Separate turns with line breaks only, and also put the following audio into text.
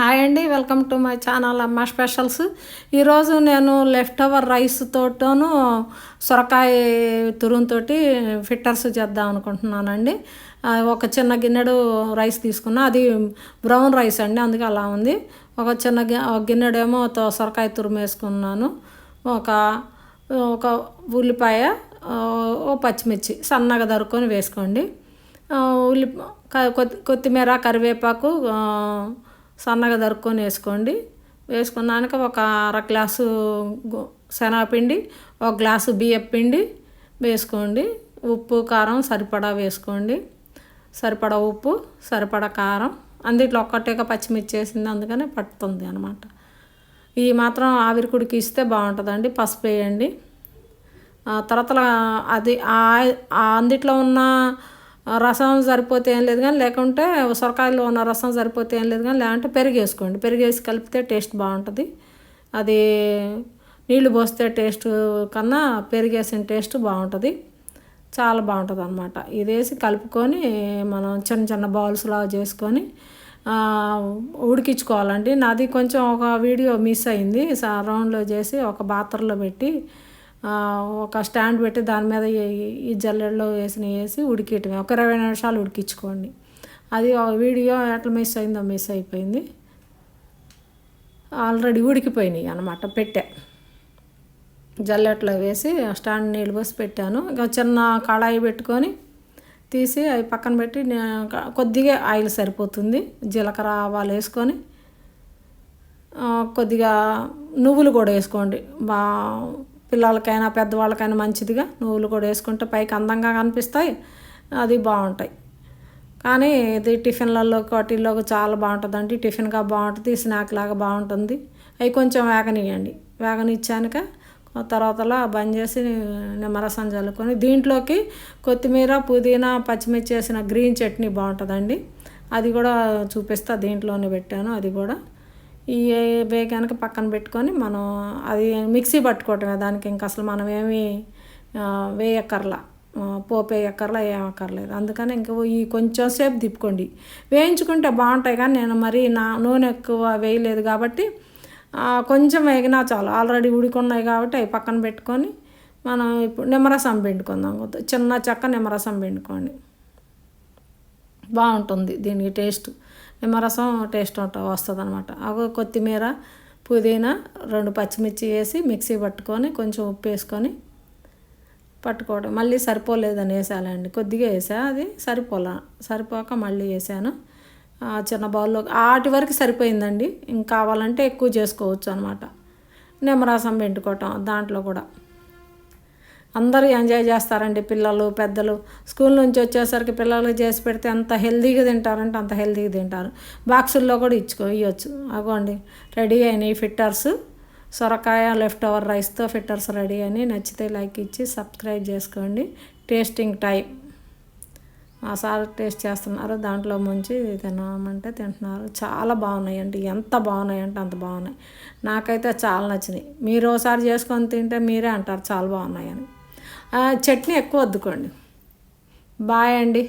Hi అండి welcome to my channel Amma specials ఈరోజు నేను లెఫ్ట్ ఓవర్ రైస్ తోటను సొరకాయ తురుంతో ఫిట్టర్స్ చేద్దాం అనుకుంటున్నానండి. ఒక చిన్న గిన్నెడు రైస్ తీసుకున్నా. అది బ్రౌన్ రైస్ అండి అందుకే అలా ఉంది. ఒక చిన్న గి- ఒక గిన్నెడేమో తో- సొరకాయ తురుము వేసుకున్నాను. ఒక ఒక ఉల్లిపాయ ఓ పచ్చిమిర్చి సన్నగా దరుకొని వేసుకోండి. ఉల్లి కొత్తి- కొత్తిమీర కరివేపాకు సన్నగా దరుక్కొని వేసుకోండి. వేసుకున్నాక ఒక అర గ్లాసు శనగపిండి ఒక గ్లాసు బియ్యం పిండి వేసుకోండి. ఉప్పు కారం సరిపడా వేసుకోండి. సరిపడా ఉప్పు సరిపడా కారం. అందుట్లో ఒక్కటేగా పచ్చిమిర్చి వేసింది అందుకనే పట్టుతుంది అనమాట ఈ మాత్రం ఆవిరి కుడికి ఇస్తే బాగుంటుందండి పసుపు వేయండి. తర్వాత అది ఆ- అందిట్లో ఉన్న రసం సరిపోతే ఏం లేదు కానీ లేకుంటే సొరకాయలో ఉన్న రసం సరిపోతే ఏం లేదు కానీ లేకుంటే పెరుగు వేసుకోండి పెరుగు వేసి కలిపితే టేస్ట్ బాగుంటుంది. అది నీళ్ళు పోస్తే టేస్ట్ కన్నా పెరిగేసిన టేస్ట్ బాగుంటుంది. చాలా బాగుంటుంది అనమాట ఇదేసి కలుపుకొని మనం చిన్న చిన్న బౌల్స్ లాగా చేసుకొని ఉడికించుకోవాలండి. నాది కొంచెం ఒక వీడియో మిస్ అయింది. స- రౌండ్లో చేసి ఒక పాత్రలో పెట్టి ఒక స్టాండ్ పెట్టి దాని మీద ఈ- జల్లెడలో వేసిన వేసి ఉడికేయటమే. ఒక ఇరవై నిమిషాలు ఉడికించుకోండి. అది వీడియో ఎట్లా మిస్ అయిందో మిస్ అయిపోయింది. ఆల్రెడీ ఉడికిపోయినాయి అనమాట పెట్టా. జల్లెట్లో వేసి స్టాండ్ నీళ్ళు పోసి పెట్టాను. ఇంకా చిన్న కళాయి పెట్టుకొని తీసి అవి పక్కన పెట్టి కొద్దిగా ఆయిల్ సరిపోతుంది. జీలకర్ర ఆవాలు వేసుకొని కొద్దిగా నువ్వులు కూడా వేసుకోండి. బా పిల్లలకైనా పెద్దవాళ్ళకైనా మంచిదిగా నువ్వులు కూడా వేసుకుంటే పైకి అందంగా కనిపిస్తాయి. అది బాగుంటాయి. కానీ ఇది టిఫిన్లలో వాటిల్లో చాలా బాగుంటుందండి. టిఫిన్గా బాగుంటుంది స్నాక్ లాగా బాగుంటుంది. అవి కొంచెం వేగనియండి వేగనిచ్చాక తర్వాతలా బంద్ చేసి నిమ్మరసం చల్లుకొని దీంట్లోకి కొత్తిమీర పుదీనా పచ్చిమిర్చి వేసిన గ్రీన్ చట్నీ బాగుంటుందండి. అది కూడా చూపిస్తా దీంట్లోనే పెట్టాను. అది కూడా ఈ వేగానికి పక్కన పెట్టుకొని మనం అది మిక్సీ పట్టుకోవటమే దానికి ఇంకా అసలు మనం ఏమి ఆ, వేయక్కర్లా. ఆ, పోపు వేయక్కర్లా ఏమక్కర్లేదు అందుకని ఇంకా ఈ కొంచెం సేపు తిప్పుకోండి. వేయించుకుంటే బాగుంటాయి కానీ నేను మరి నా నూనె ఎక్కువ వేయలేదు కాబట్టి కొంచెం వేగినా చాలు. ఆల్రెడీ ఉడికున్నాయి కాబట్టి అవి పక్కన పెట్టుకొని మనం ఇప్పుడు నిమ్మరసం పిండుకుందాం. కొద్ది- చిన్న చెక్క నిమ్మరసం పిండుకోండి. బాగుంటుంది దీనికి టేస్ట్. నిమ్మరసం టేస్ట్ ఉంట వస్తుంది అనమాట కొత్తిమీర పుదీనా రెండు పచ్చిమిర్చి వేసి మిక్సీ పట్టుకొని కొంచెం ఉప్పు వేసుకొని పట్టుకోవడం. మళ్ళీ సరిపోలేదని వేసాలండి కొద్దిగా వేసా అది సరిపోలా. సరిపోక మళ్ళీ వేసాను. చిన్న బౌల్లో ఆటి వరకు సరిపోయిందండి. ఇంకా కావాలంటే ఎక్కువ చేసుకోవచ్చు అనమాట నిమ్మరసం పెట్టుకోవటం దాంట్లో కూడా. అందరూ ఎంజాయ్ చేస్తారండి పిల్లలు పెద్దలు. స్కూల్ నుంచి వచ్చేసరికి పిల్లలు చేసి పెడితే ఎంత హెల్తీగా తింటారంటే అంత హెల్తీగా తింటారు. బాక్సుల్లో కూడా ఇచ్చుకో ఇవ్వచ్చు అగోండి రెడీ అయినాయి ఫిట్టర్స్. సొరకాయ లెఫ్ట్ ఓవర్ రైస్తో ఫిట్టర్స్ రెడీ అని నచ్చితే లైక్ ఇచ్చి సబ్స్క్రైబ్ చేసుకోండి. Tasting time. మా సార్ టేస్ట్ చేస్తున్నారు. దాంట్లో ముంచి తినమంటే తింటున్నారు. చాలా బాగున్నాయి ఎంత బాగున్నాయి అంటే అంత బాగున్నాయి. నాకైతే చాలా నచ్చినాయి. మీరు ఒకసారి చేసుకొని తింటే మీరే అంటారు చాలా బాగున్నాయని. చట్నీ ఎక్కువ వద్దుకోండి. బాయ్ అండి.